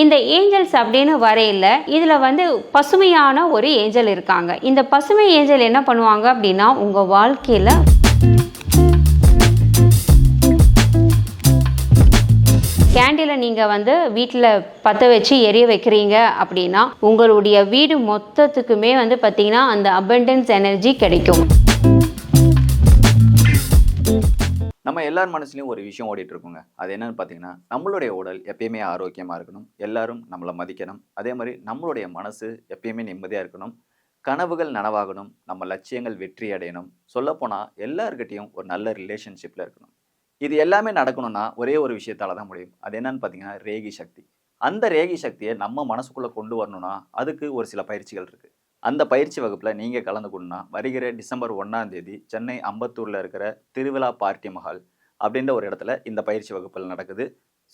இந்த ஏஞ்சல்ஸ் அப்படின்னு வரையில இதுல வந்து பசுமையான ஒரு ஏஞ்சல் இருக்காங்க. இந்த பசுமை ஏஞ்சல் என்ன பண்ணுவாங்க அப்படின்னா உங்க வாழ்க்கையில கேண்டிலை நீங்கள் வந்து வீட்டில் பற்ற வச்சு எரிய வைக்கிறீங்க அப்படின்னா உங்களுடைய வீடு மொத்தத்துக்குமே வந்து பார்த்தீங்கன்னா அந்த அபண்டன்ஸ் எனர்ஜி கிடைக்கும். நம்ம எல்லார் மனசுலையும் ஒரு விஷயம் ஓடிட்டு இருக்குங்க அது என்னன்னு பார்த்தீங்கன்னா நம்மளுடைய உடல் எப்பயுமே ஆரோக்கியமாக இருக்கணும். எல்லாரும் நம்மளை மதிக்கணும். அதே மாதிரி நம்மளுடைய மனசு எப்பயுமே நிம்மதியாக இருக்கணும். கனவுகள் நனவாகணும். நம்ம லட்சியங்கள் வெற்றி அடையணும். சொல்லப்போனால் எல்லாருக்கிட்டேயும் ஒரு நல்ல ரிலேஷன்ஷிப்பில் இருக்கணும். இது எல்லாமே நடக்கணும்னா ஒரே ஒரு விஷயத்தால் தான் முடியும். அது என்னன்னு பார்த்தீங்கன்னா ரேகி சக்தி. அந்த ரேகி சக்தியை நம்ம மனசுக்குள்ளே கொண்டு வரணும்னா அதுக்கு ஒரு சில பயிற்சிகள் இருக்குது அந்த பயிற்சி வகுப்பில் நீங்கள் கலந்துக்கணும்னா வருகிற டிசம்பர் ஒன்றாம் தேதி சென்னை அம்பத்தூரில் இருக்கிற திருவிழா பார்ட்டி மஹால் அப்படின்ற ஒரு இடத்துல இந்த பயிற்சி வகுப்பில் நடக்குது.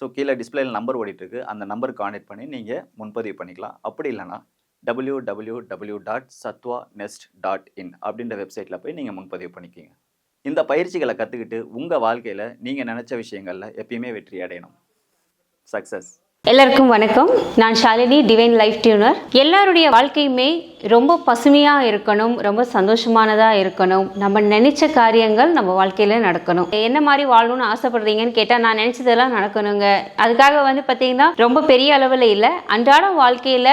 ஸோ கீழே டிஸ்பிளேயில் நம்பர் ஓடிட்டுருக்கு. அந்த நம்பருக்கு கான்டெக்ட் பண்ணி நீங்கள் முன்பதிவு பண்ணிக்கலாம். அப்படி இல்லைன்னா W W W dot Sathva nest dot in அப்படின்ற வெப்சைட்டில் போய் நீங்கள் முன்பதிவு பண்ணிக்கிங்க. இந்த பயிற்சிகளை கற்றுக்கிட்டு உங்கள் வாழ்க்கையில் நீங்கள் நினச்ச விஷயங்களில் எப்பயுமே வெற்றி அடையணும். சக்ஸஸ் எல்லாருக்கும் வணக்கம். நான் ஷாலினி டிவைன் லைஃப் டியூனர் எல்லாருடைய வாழ்க்கையுமே ரொம்ப பசுமையாக இருக்கணும் ரொம்ப சந்தோஷமானதாக இருக்கணும். நம்ம நினைச்ச காரியங்கள் நம்ம வாழ்க்கையில் நடக்கணும். என்ன மாதிரி வாழணும்னு ஆசைப்படுறீங்கன்னு கேட்டால் நான் நினச்சதெல்லாம் நடக்கணுங்க. அதுக்காக வந்து பார்த்தீங்கன்னா ரொம்ப பெரிய அளவில் இல்லை அன்றாட வாழ்க்கையில்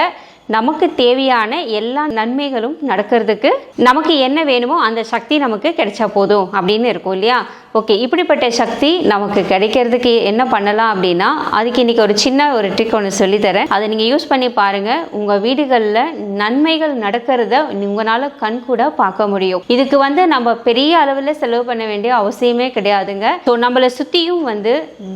நமக்கு தேவையான எல்லா நன்மைகளும் நடக்கிறதுக்கு நமக்கு என்ன வேணுமோ அந்த சக்தி நமக்கு கிடைச்சா போதும் அப்படின்னு இருக்கும் இல்லையா? ஓகே இப்படிப்பட்ட சக்தி நமக்கு கிடைக்கிறதுக்கு என்ன பண்ணலாம் அப்படின்னா அதுக்கு இன்னைக்கு ஒரு சின்ன ஒரு ட்ரிக் ஒன்று சொல்லித்தரேன். அதை நீங்கள் யூஸ் பண்ணி பாருங்கள் உங்கள் வீடுகளில் நன்மைகள் நடக்கிறத உங்களால் கண் கூட பார்க்க முடியும். இதுக்கு வந்து நம்ம பெரிய அளவில் செலவு பண்ண வேண்டிய அவசியமே கிடையாதுங்க. ஸோ நம்மளை சுற்றியும் வந்து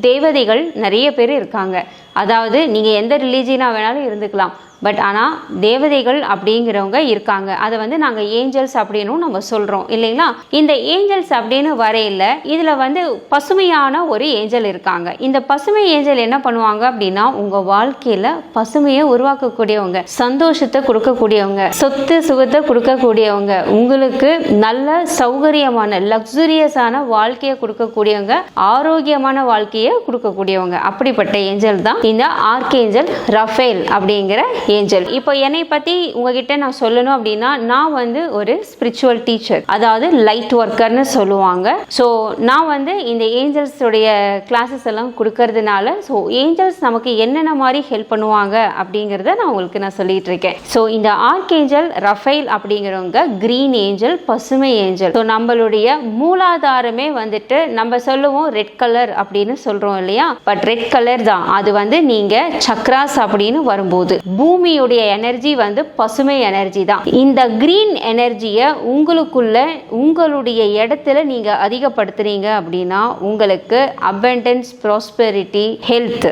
தேவதைகள் நிறைய பேர் இருக்காங்க. அதாவது நீங்கள் எந்த ரிலீஜியனாக வேணாலும் இருந்துக்கலாம். பட் ஆனால் தேவதைகள் அப்படிங்கிறவங்க இருக்காங்க. அதை வந்து நாங்கள் ஏஞ்சல்ஸ் அப்படின்னும் நம்ம சொல்கிறோம் இல்லைங்களா? இந்த ஏஞ்சல்ஸ் அப்படின்னு வரையில் இதில் வந்து பசுமையான ஒரு ஏஞ்சல் இருக்காங்க. இந்த பசுமை ஏஞ்சல் என்ன பண்ணுவாங்க அப்படின்னா உங்கள் வாழ்க்கையில் பசுமையை உருவாக்கக்கூடியவங்க சந்தோஷத்தை கொடுக்கக்கூடியவங்க சொத்து சுகத்தை கொடுக்கக்கூடியவங்க உங்களுக்கு நல்ல சௌகரியமான லக்ஸுரியஸான வாழ்க்கையை கொடுக்கக்கூடியவங்க ஆரோக்கியமான வாழ்க்கையை கொடுக்கக்கூடியவங்க. அப்படிப்பட்ட ஏஞ்சல் தான் இந்த ஆர்கேஞ்சல் ரஃபேல் அப்படிங்கிற ஏஞ்சல் இப்போ என்னை பற்றி உங்ககிட்ட நான் சொல்லணும் அப்படின்னா நான் வந்து ஒரு ஸ்பிரிச்சுவல் டீச்சர் அதாவது லைட் ஒர்க்கர்னு சொல்லுவாங்க. ஸோ நான் வந்து இந்த ஏஞ்சல்ஸுடைய கிளாஸஸ் எல்லாம் கொடுக்கறதுனால ஸோ ஏஞ்சல்ஸ் நமக்கு என்னென்ன மாதிரி ஹெல்ப் பண்ணுவாங்க அப்படிங்கிறத நான் உங்களுக்கு நான் சொல்லிட்டு இருக்கேன். ஸோ இந்த ஆர்க் ஏஞ்சல் ரஃபைல் அப்படிங்கிறவங்க கிரீன் ஏஞ்சல் பசுமை ஏஞ்சல் ஸோ நம்மளுடைய மூலாதாரமே வந்துட்டு நம்ம சொல்லுவோம் ரெட் கலர் அப்படின்னு சொல்கிறோம் இல்லையா? பட் ரெட் கலர் தான். அது வந்து நீங்கள் சக்ராஸ் அப்படின்னு வரும்போது. பூமி பூமியுடைய எனர்ஜி வந்து பசுமை எனர்ஜி தான். இந்த கிரீன் எனர்ஜியை உங்களுக்குள்ள உங்களுடைய இடத்துல நீங்க அதிகப்படுத்துறீங்க அப்படின்னா உங்களுக்கு அபண்டன்ஸ் ப்ராஸ்பெரிட்டி ஹெல்த்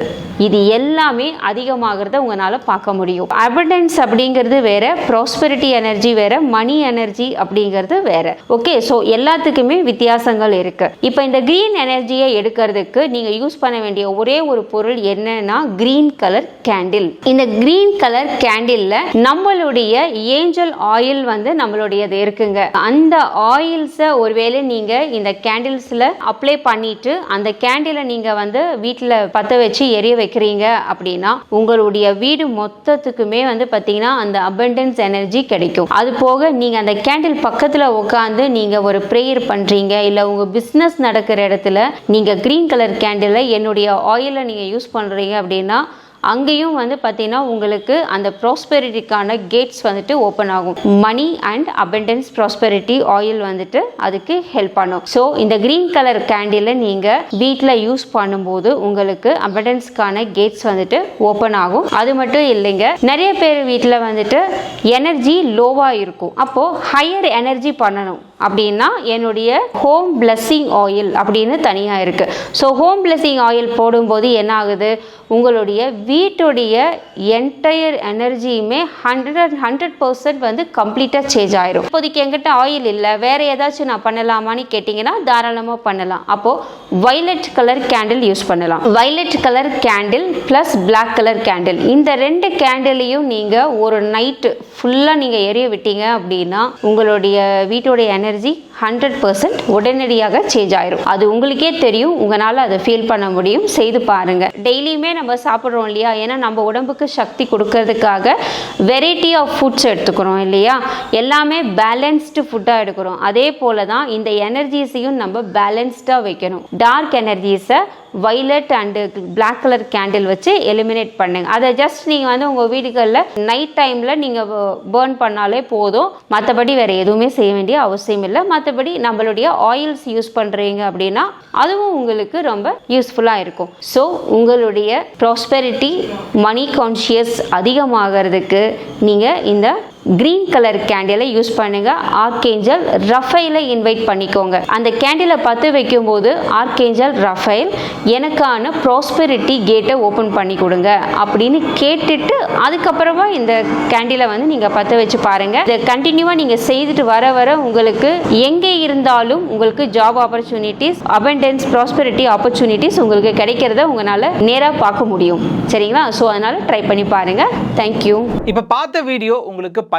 இது எல்லாமே அதிகமாகிறத உங்களால் பார்க்க முடியும். அபண்டன்ஸ் அப்படிங்கிறது வேற ப்ராஸ்பெரிட்டி எனர்ஜி வேற மணி எனர்ஜி அப்படிங்கிறது வேற. ஓகே ஸோ எல்லாத்துக்குமே வித்தியாசங்கள் இருக்கு. இப்போ இந்த கிரீன் எனர்ஜியை எடுக்கிறதுக்கு நீங்க யூஸ் பண்ண வேண்டிய ஒரே ஒரு பொருள் என்னன்னா கிரீன் கலர் கேண்டில் இந்த கிரீன் கலர் கலர் கேண்டில்ல நம்மளுடைய ஏஞ்சல் ஆயில் வந்து நம்மளுடையது இருக்குங்க. அந்த ஆயில்ஸை ஒருவேளை நீங்க இந்த கேண்டில்ஸ்ல அப்ளை பண்ணிட்டு அந்த கேண்டிலை நீங்க வந்து வீட்டில் பற்ற வச்சு எரிய வைக்கிறீங்க அப்படின்னா உங்களுடைய வீடு மொத்தத்துக்குமே வந்து பார்த்தீங்கன்னா அந்த அபண்டன்ஸ் எனர்ஜி கிடைக்கும். அது போக நீங்க அந்த கேண்டில் பக்கத்துல உட்காந்து நீங்க ஒரு ப்ரேயர் பண்றீங்க இல்ல உங்க பிஸ்னஸ் நடக்கிற இடத்துல நீங்க கிரீன் கலர் கேண்டில் என்னுடைய ஆயிலை நீங்க யூஸ் பண்றீங்க அப்படின்னா அங்கேயும் வந்து பார்த்திங்கன்னா உங்களுக்கு அந்த ப்ராஸ்பெரிட்டிக்கான கேட்ஸ் வந்துட்டு ஓப்பன் ஆகும். Money and abundance prosperity oil வந்துட்டு அதுக்கு ஹெல்ப் பண்ணும். ஸோ இந்த க்ரீன் கலர் கேண்டில நீங்கள் வீட்டில் யூஸ் பண்ணும்போது உங்களுக்கு அபண்டன்ஸ்க்கான கேட்ஸ் வந்துட்டு ஓப்பன் ஆகும். அது மட்டும் இல்லைங்க நிறைய பேர் வீட்டில் வந்துட்டு எனர்ஜி லோவாக இருக்கும். அப்போது ஹையர் எனர்ஜி பண்ணணும் அப்படின்னா என்னுடைய ஹோம் பிளஸ்ஸிங் ஆயில் அப்படின்னு தனியாக இருக்குது ஸோ ஹோம் பிளஸ்ஸிங் ஆயில் போடும்போது என்ன ஆகுது? உங்களுடைய வீட்டுடைய என்டையர் எனர்ஜியுமே ஹண்ட்ரட் அண்ட் ஹண்ட்ரட் பர்சன்ட் வந்து கம்ப்ளீட்டாக சேஞ்ச் ஆயிரும். இப்போதைக்கு எங்கிட்ட ஆயில் இல்லை வேற ஏதாச்சும் நான் பண்ணலாமான்னு கேட்டிங்கன்னா தாராளமாக பண்ணலாம். அப்போது வைலட் கலர் கேண்டில் யூஸ் பண்ணலாம். Violet colour candle plus black colour candle இந்த ரெண்டு கேண்டிலையும் நீங்கள் ஒரு நைட்டு ஃபுல்லாக நீங்கள் எரிய விட்டீங்க அப்படின்னா உங்களுடைய வீட்டுடைய எனர்ஜி ஹண்ட்ரட் பர்சன்ட் உடனடியாக சேஞ்ச் ஆயிரும். அது உங்களுக்கே தெரியும் உங்களால் அதை ஃபீல் பண்ண முடியும். செய்து பாருங்க. டெய்லியுமே நம்ம சாப்பிட்றோம் இல்லையா? ஏன்னா நம்ம உடம்புக்கு சக்தி கொடுக்கறதுக்காக வெரைட்டி ஆஃப் ஃபுட்ஸ் எடுத்துக்கிறோம் இல்லையா? எல்லாமே பேலன்ஸ்டு ஃபுட்டாக எடுக்கிறோம். அதே போல தான் இந்த எனர்ஜிஸையும் நம்ம பேலன்ஸ்டாக வைக்கணும். Dark எனர்ஜிஸை violet and black colour candle வச்சு எலிமினேட் பண்ணுங்க. அதை ஜஸ்ட் நீங்கள் வந்து உங்கள் வீடுகளில் நைட் டைமில் நீங்கள் பேர்ன் பண்ணாலே போதும். மற்றபடி வேறு எதுவுமே செய்ய வேண்டிய அவசியம் இல்லை. மற்றபடி நம்மளுடைய ஆயில்ஸ் யூஸ் பண்ணுறீங்க அப்படின்னா அதுவும் உங்களுக்கு ரொம்ப யூஸ்ஃபுல்லாக இருக்கும். ஸோ உங்களுடைய ப்ராஸ்பெரிட்டி மணி கான்ஷியஸ் அதிகமாகிறதுக்கு நீங்கள் இந்த கிரீன் கலர் கேண்டிலை யூஸ் பண்ணுங்க. ஆர்கேஞ்சல் ரஃபைலை இன்வைட் பண்ணிக்கோங்க. அந்த கேண்டிலை பற்ற வைக்கும்போது ஆர்கேஞ்சல் ரஃபைல் எனக்கான ப்ராஸ்பெரிட்டி கேட்டை ஓப்பன் பண்ணி கொடுங்க அப்படின்னு கேட்டுட்டு அதுக்கப்புறமா இந்த கேண்டிலை வந்து நீங்கள் பற்ற வச்சு பாருங்க. இதை கண்டினியூவாக நீங்கள் செய்துட்டு வர வர உங்களுக்கு எங்கே இருந்தாலும் உங்களுக்கு job opportunities abundance prosperity opportunities உங்களுக்கு கிடைக்கிறத உங்களால் நேராக பார்க்க முடியும். சரிங்களா? ஸோ அதனால் ட்ரை பண்ணி பாருங்கள் தேங்க்யூ இப்போ பார்த்த வீடியோ உங்களுக்கு